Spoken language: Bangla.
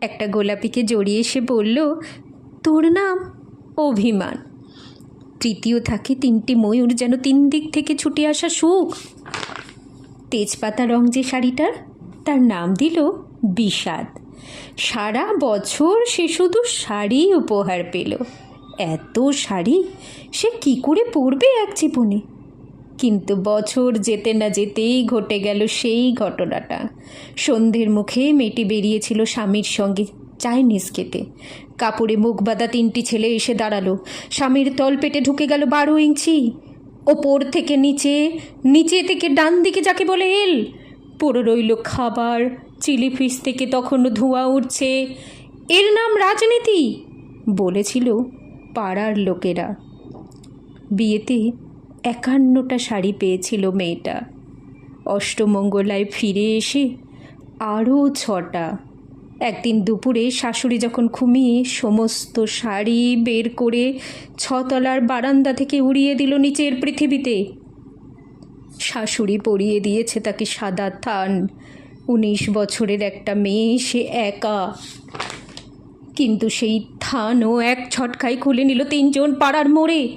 একটা গোলাপিকে জড়িয়ে সে বলল, তোর নাম? অভিমান। তৃতীয় থাকে তিনটি ময়ূর যেন তিন দিক থেকে ছুটে আসা সুখ। তেজপাতা রং যে শাড়িটার, তার নাম দিল বিষাদ। সারা বছর সে শুধু শাড়ি উপহার পেল। এত শাড়ি সে কি করে পরবে এক জীবনে? কিন্তু বছর যেতে না যেতেই ঘটে গেল সেই ঘটনাটা। সন্ধ্যের মুখে মেয়েটি বেরিয়েছিল স্বামীর সঙ্গে চাইনিজ খেতে। কাপড়ে মুখ বাঁধা তিনটি ছেলে এসে দাঁড়াল। স্বামীর তল পেটে ঢুকে গেল বারো ইঞ্চি। ওপর থেকে নিচে নিচে থেকে ডান দিকে যাকে বলে এল। পড়ে রইল খাবার, চিলি ফিশ থেকে তখনও ধোঁয়া উঠছে। এর নাম রাজনীতি, বলেছিল পাড়ার লোকেরা। বিয়েতে একান্নটা শাড়ি পেয়েছিল মেয়েটা। অষ্টমঙ্গলায় ফিরে এসে আরও ছটা। একদিন দুপুরে শাশুড়ি যখন ঘুমিয়ে সমস্ত শাড়ি বের করে ছতলার বারান্দা থেকে উড়িয়ে দিল নিচের পৃথিবীতে। শাশুড়ি পরিয়ে দিয়েছে তাকে সাদা থান। উনিশ বছরের একটা মেয়ে, সে একা। কিন্তু সেই থানও এক ছটকায় খুলে নিল তিনজন পাড়ার মোড়ে।